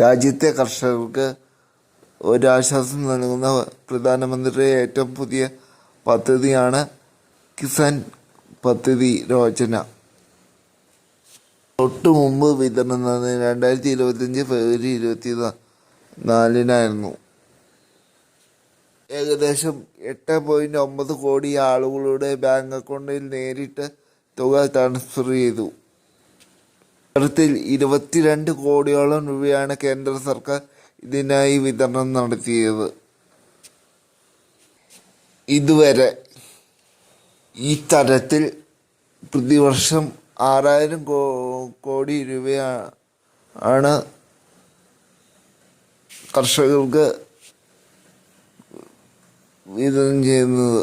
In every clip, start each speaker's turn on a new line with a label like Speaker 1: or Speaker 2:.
Speaker 1: രാജ്യത്തെ കർഷകർക്ക് ഒരാശ്വാസം നൽകുന്ന പ്രധാനമന്ത്രിയുടെ ഏറ്റവും പുതിയ പദ്ധതിയാണ് കിസാൻ പദ്ധതി യോജന. തൊട്ടു മുമ്പ് വിതരണം രണ്ടായിരത്തി ഇരുപത്തിയഞ്ച് ഫെബ്രുവരി ഇരുപത്തി നാലിനായിരുന്നു ഏകദേശം എട്ട് പോയിന്റ് ഒമ്പത് കോടി ആളുകളുടെ ബാങ്ക് അക്കൗണ്ടിൽ നേരിട്ട് തുക ട്രാൻസ്ഫർ ചെയ്തു. ഇത്തരത്തിൽ ഇരുപത്തിരണ്ട് കോടിയോളം രൂപയാണ് കേന്ദ്ര സർക്കാർ ഇതിനായി വിതരണം നടത്തിയത്. ഇതുവരെ ഈ തരത്തിൽ പ്രതിവർഷം ആറായിരം കോടി രൂപയാണ് കർഷകർക്ക് വിതരണം ചെയ്യുന്നത്.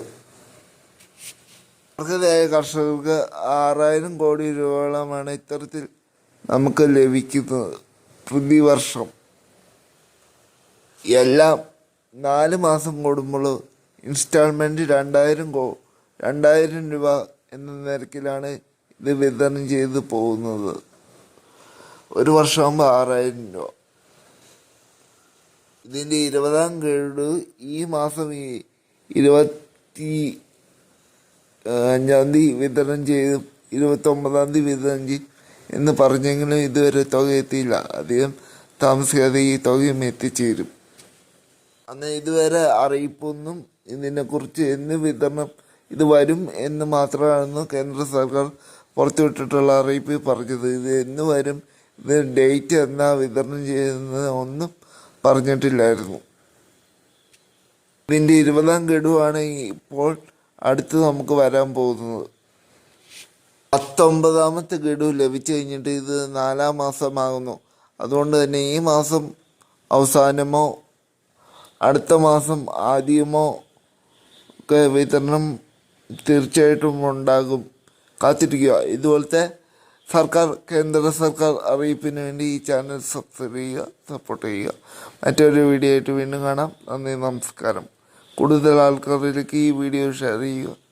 Speaker 1: അർഹതയായ കർഷകർക്ക് ആറായിരം കോടി രൂപയോളമാണ് ഇത്തരത്തിൽ നമുക്ക് ലഭിക്കുന്നത് പ്രതിവർഷം എല്ലാം നാല് മാസം കൂടുമ്പോൾ ഇൻസ്റ്റാൾമെന്റ് രണ്ടായിരം കോ രണ്ടായിരം രൂപ എന്ന നിരക്കിലാണ് ഇത് വിതരണം ചെയ്ത് പോകുന്നത്. ഒരു വർഷമാകുമ്പോൾ ആറായിരം രൂപ. ഇതിന്റെ ഇരുപതാം ഗഡു ഈ മാസം ഈ ഇരുപത്തി അഞ്ചാം തീയതി വിതരണം ചെയ്ത് ഇരുപത്തി ഒമ്പതാം തീയതി വിതരണം ചെയ്യും എന്ന് പറഞ്ഞെങ്കിലും ഇതുവരെ തുക എത്തിയില്ല. അധികം താമസിക്കാതെ ഈ തുകയും എത്തിച്ചേരും. അന്ന് ഇതുവരെ അറിയിപ്പൊന്നും ഇതിനെക്കുറിച്ച് എന്ന് വിതരണം ഇത് വരും എന്ന് മാത്രമാണ് കേന്ദ്ര സർക്കാർ പുറത്തുവിട്ടിട്ടുള്ള അറിയിപ്പ് പറഞ്ഞത്. ഇത് എന്ന് വരും ഇത് ഡേറ്റ് എന്നാ വിതരണം ചെയ്യുന്നത് ഒന്നും പറഞ്ഞിട്ടില്ലായിരുന്നു. ഇതിന്റെ ഇരുപതാം ഗഡുവാണ് ഇപ്പോൾ അടുത്ത് നമുക്ക് വരാൻ പോകുന്നത്. പത്തൊമ്പതാമത്തെ ഗഡു ലഭിച്ചു കഴിഞ്ഞിട്ട് ഇത് നാലാം മാസമാകുന്നു. അതുകൊണ്ട് തന്നെ ഈ മാസം അവസാനമോ അടുത്ത മാസം ആദ്യമോ ഒക്കെ വിതരണം തീർച്ചയായിട്ടും ഉണ്ടാകും. കാത്തിരിക്കുക. ഇതുപോലത്തെ സർക്കാർ കേന്ദ്ര സർക്കാർ അറിയിപ്പിന് വേണ്ടി ഈ ചാനൽ സബ്സ്ക്രൈബ് ചെയ്യുക സപ്പോർട്ട് ചെയ്യുക. മറ്റൊരു വീഡിയോ ആയിട്ട് വീണ്ടും കാണാം. നന്ദി നമസ്കാരം. കൂടുതൽ ആൾക്കാരിലേക്ക് ഈ വീഡിയോ ഷെയർ ചെയ്യുക.